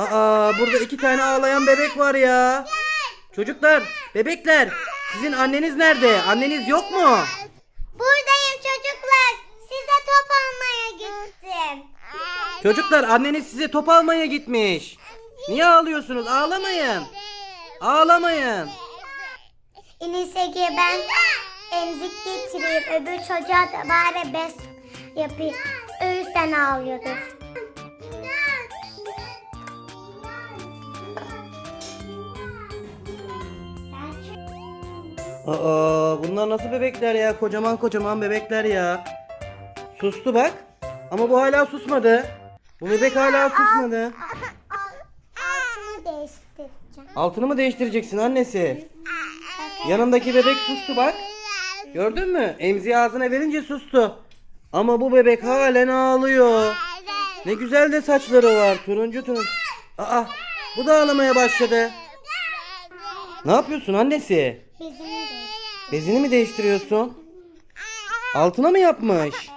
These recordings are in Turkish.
Aa burada iki tane ağlayan bebek var ya. Çocuklar, bebekler. Sizin anneniz nerede? Anneniz yok mu? Buradayım çocuklar. Size top almaya gittim. Çocuklar anneniz size top almaya gitmiş. Niye ağlıyorsunuz? Ağlamayın. Ağlamayın. En iyisi ben emzik getireyim. Öbür çocuğa da bari bez yapayım. O yüzden ağlıyordur. Aa bunlar nasıl bebekler ya? Kocaman kocaman bebekler ya. Sustu bak. Ama bu hala susmadı. Bu bebek hala susmadı. Altını değiştireceğim. Altını mı değiştireceksin annesi? Yanındaki bebek sustu bak. Gördün mü? Emziği ağzına verince sustu. Ama bu bebek halen ağlıyor. Ne güzel de saçları var. Turuncu turuncu. Aa bu da ağlamaya başladı. Ne yapıyorsun annesi? Bezini değiştir. Bezini mi değiştiriyorsun? Altına mı yapmış?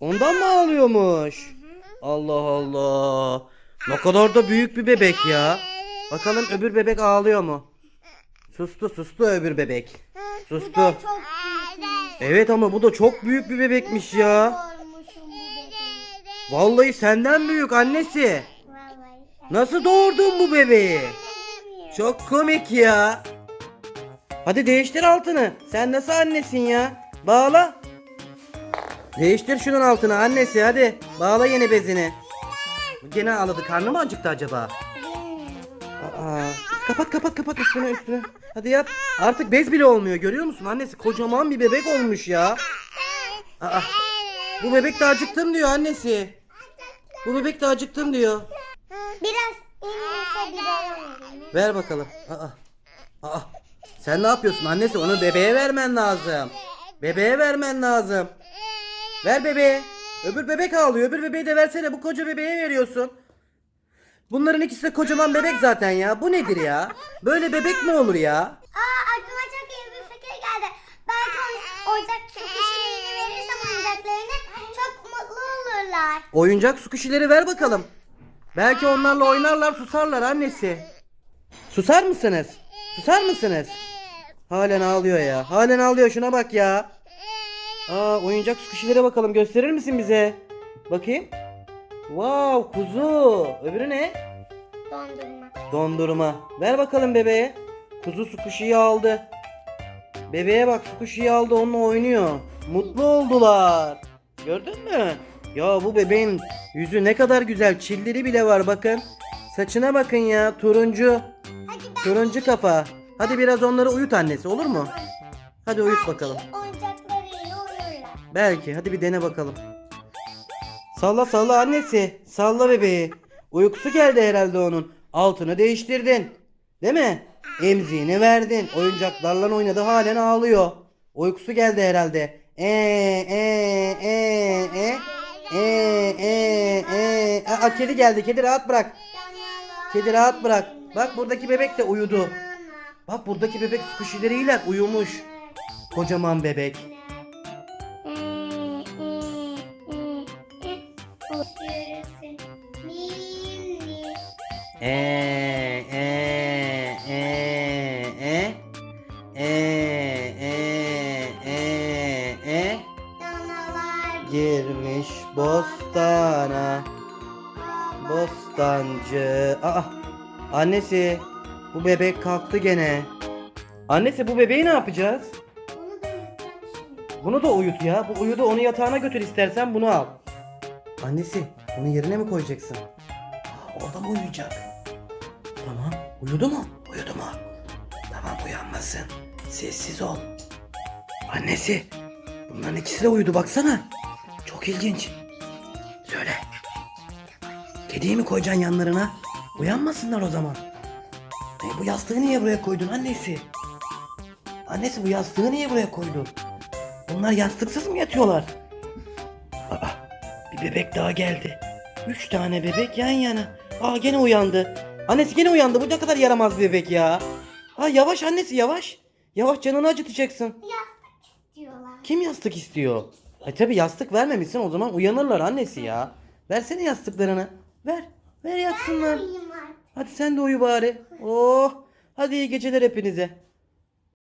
Ondan mı ağlıyormuş? Allah Allah. Ne kadar da büyük bir bebek ya. Bakalım öbür bebek ağlıyor mu? Sustu sustu öbür bebek. Sustu. Evet ama bu da çok büyük bir bebekmiş ya. Vallahi senden büyük annesi. Nasıl doğurdun bu bebeği? Çok komik ya. Hadi değiştir altını. Sen nasıl annesin ya? Bağla. Değiştir şunun altını annesi hadi. Bağla yeni bezini. Gene ağladı. Karnı mı acıktı acaba? Aa, kapat kapat kapat üstüne üstüne. Hadi yap. Artık bez bile olmuyor görüyor musun? Annesi kocaman bir bebek olmuş ya. Aa, bu bebek de acıktım diyor annesi. Bu bebek de acıktım diyor. Biraz inirse bir. Ver bakalım. Aa. Aa. Sen ne yapıyorsun annesi? Onu bebeğe vermen lazım. Bebeğe vermen lazım. Ver bebeğe. Öbür bebek ağlıyor. Öbür bebeği de versene. Bu koca bebeğe veriyorsun. Bunların ikisi de kocaman bebek zaten ya. Bu nedir ya? Böyle bebek mi olur ya? Aa aklıma çok iyi bir fikir geldi. Belki oy- oyuncak su kişiliğini verirsem oyuncaklarını çok mutlu olurlar. Oyuncak su kişileri ver bakalım. Belki onlarla oynarlar susarlar annesi. Susar mısınız? Susar mısınız? Halen ağlıyor ya. Halen ağlıyor şuna bak ya. Aa oyuncak su kişilere bakalım gösterir misin bize? Bakayım. Wow kuzu. Öbürü ne? Dondurma. Dondurma. Ver bakalım bebeğe. Kuzu su kuşuyu aldı. Bebeğe bak su kuşuyu aldı onunla oynuyor. Mutlu oldular. Gördün mü? Ya bu bebeğin yüzü ne kadar güzel. Çilleri bile var bakın. Saçına bakın ya turuncu. Turuncu kafa. Hadi biraz onları uyut annesi olur mu? Hadi uyut bakalım. oyuncaklarıyla uyurlar. Belki. Hadi bir dene bakalım. Salla salla annesi. Salla bebeği. Uykusu geldi herhalde onun. Altını değiştirdin. Değil mi? Emziğini verdin. Oyuncaklarla oynadı halen ağlıyor. Uykusu geldi herhalde. E e e e e e e Aa, kedi geldi. Kedi rahat bırak. Kedi rahat bırak. Bak buradaki bebek de uyudu. Bak buradaki bebek squishy'leriyle uyumuş. Kocaman bebek. E e e e e e e e girmiş bostana bostancı. Aa annesi bu bebek kalktı gene. Annesi bu bebeği ne yapacağız? Bunu da yutacağım şimdi. Bunu da uyut ya. Bu uyudu onu yatağına götür istersen bunu al. Annesi bunu yerine mi koyacaksın? Aa, orada mı uyuyacak? Tamam. Uyudu mu? Uyudu mu? Tamam uyanmasın. Sessiz ol. Annesi. Bunların ikisi de uyudu baksana. Çok ilginç. Söyle. Kediyi mi koyacaksın yanlarına? Uyanmasınlar o zaman. E, bu yastığı niye buraya koydun annesi? Annesi bu yastığı niye buraya koydun? Bunlar yastıksız mı yatıyorlar? Aa, bir bebek daha geldi. Üç tane bebek yan yana. Aa gene uyandı. Annesi gene uyandı. Bu ne kadar yaramaz bir bebek ya. Aa yavaş annesi yavaş. Yavaş canını acıtacaksın. Yastık istiyorlar. Kim yastık istiyor? E tabi yastık vermemişsin o zaman uyanırlar annesi ya. Versene yastıklarını. Ver. Ver yatsınlar. Hadi sen de uyu bari. Oh. Hadi iyi geceler hepinize.